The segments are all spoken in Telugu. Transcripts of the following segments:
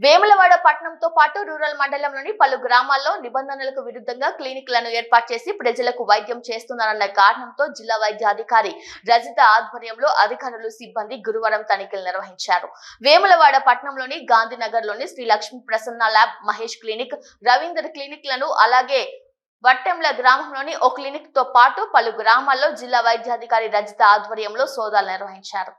వేములవాడ పట్టణంతో పాటు రూరల్ మండలంలోని పలు గ్రామాల్లో నిబంధనలకు విరుద్ధంగా క్లినిక్లను ఏర్పాటు చేసి ప్రజలకు వైద్యం చేస్తున్నారన్న కారణంతో జిల్లా వైద్యాధికారి రజిత ఆధ్వర్యంలో అధికారులు సిబ్బంది గురువారం తనిఖీలు నిర్వహించారు. వేములవాడ పట్టణంలోని గాంధీనగర్లోని శ్రీ లక్ష్మీ ప్రసన్న ల్యాబ్ మహేష్ క్లినిక్ రవీందర్ క్లినిక్లను అలాగే వట్టెంల గ్రామంలోని ఓ క్లినిక్తో పాటు పలు గ్రామాల్లో జిల్లా వైద్యాధికారి రజిత ఆధ్వర్యంలో సోదాలు నిర్వహించారు.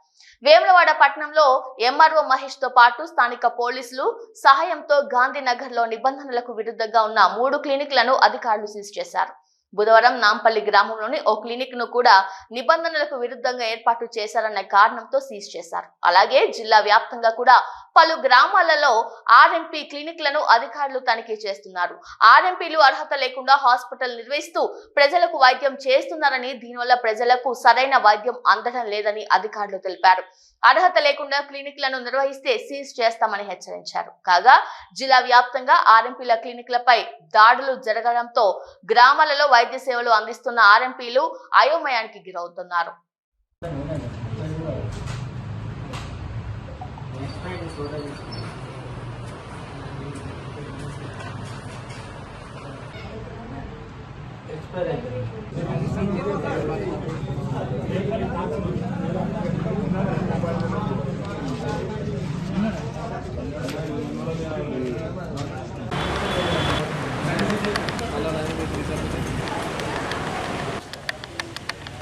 వేములవాడ పట్టణంలో ఎంఆర్ఓ మహేష్తో పాటు స్థానిక పోలీసులు సహాయంతో గాంధీనగర్లో నిబంధనలకు విరుద్ధంగా ఉన్న మూడు క్లినిక్లను అధికారులు సీజ్ చేశారు. బుధవారం నాంపల్లి గ్రామంలోని ఓ క్లినిక్ను కూడా నిబంధనలకు విరుద్ధంగా ఏర్పాటు చేశారన్న కారణంతో సీజ్ చేశారు. అలాగే జిల్లా వ్యాప్తంగా కూడా పలు గ్రామాలలో ఆర్ఎంపీ క్లినిక్లను అధికారులు తనిఖీ చేస్తున్నారు. ఆర్ఎంపీలు అర్హత లేకుండా హాస్పిటల్ నిర్వహిస్తూ ప్రజలకు వైద్యం చేస్తున్నారని దీనివల్ల ప్రజలకు సరైన వైద్యం అందడం లేదని అధికారులు తెలిపారు. అర్హత లేకుండా క్లినిక్లను నిర్వహిస్తే సీజ్ చేస్తామని హెచ్చరించారు. కాగా జిల్లా వ్యాప్తంగా ఆర్ఎంపీల క్లినిక్లపై దాడులు జరగడంతో గ్రామాలలో వైద్య సేవలు అందిస్తున్న ఆర్ఎంపీలు అయోమయానికి గురవుతున్నారు.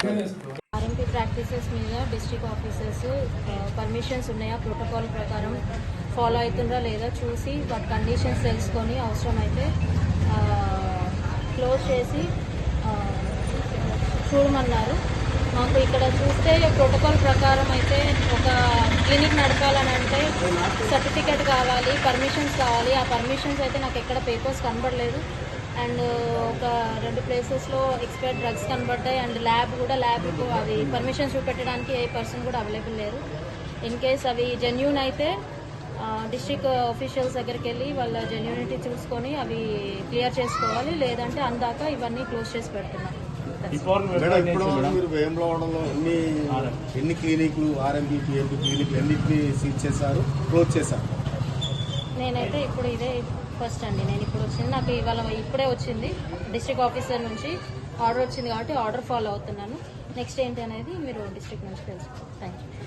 ఆర్ఎంపీ ప్రాక్టీసెస్ మీద డిస్ట్రిక్ట్ ఆఫీసర్స్ పర్మిషన్స్ ఉన్నాయా? ప్రోటోకాల్ ప్రకారం ఫాలో అవుతుందా లేదా చూసి వాటి కండిషన్స్ తెలుసుకొని అవసరమైతే uh, క్లోజ్ చేసి uh, చూడమన్నారు. మాకు ఇక్కడ చూస్తే ప్రోటోకాల్ ప్రకారం అయితే ఒక క్లినిక్ నడపాలని అంటే సర్టిఫికేట్ కావాలి పర్మిషన్స్ కావాలి. ఆ పర్మిషన్స్ అయితే నాకు ఎక్కడ పేపర్స్ కనబడలేదు. అండ్ ఒక రెండు ప్లేసెస్లో ఎక్స్పైర్డ్ డ్రగ్స్ కనబడ్డాయి. అండ్ ల్యాబ్ కూడా ల్యాబ్ అవి పర్మిషన్స్ చూపెట్టడానికి ఏ పర్సన్ కూడా అవైలబుల్ లేరు. ఇన్ కేస్ అవి జెన్యూన్ అయితే డిస్ట్రిక్ట్ ఆఫీషియల్స్ దగ్గరికి వెళ్ళి వాళ్ళ జెన్యూనిటీ చూసుకొని అవి క్లియర్ చేసుకోవాలి. లేదంటే అందాక ఇవన్నీ క్లోజ్ చేసి పెడుతున్నాం. మేడం ఇప్పుడు మీరు వేములవాడలో ఎన్ని ఎన్ని క్లినిక్లు ఆర్ఎంపీ పిఎంపీ క్లినిక్లు ఎన్నింటిని సీజ్ చేశారు క్లోజ్ చేశారు? నేనైతే ఇప్పుడు ఇదే ఫస్ట్ అండి. నేను ఇప్పుడు వచ్చింది. నాకు ఇవాళ ఇప్పుడే వచ్చింది. డిస్ట్రిక్ట్ ఆఫీసర్ నుంచి ఆర్డర్ వచ్చింది కాబట్టి ఆర్డర్ ఫాలో అవుతున్నాను. నెక్స్ట్ ఏంటి అనేది మీరు డిస్ట్రిక్ట్ నుంచి తెలుసుకోండి థ్యాంక్ యూ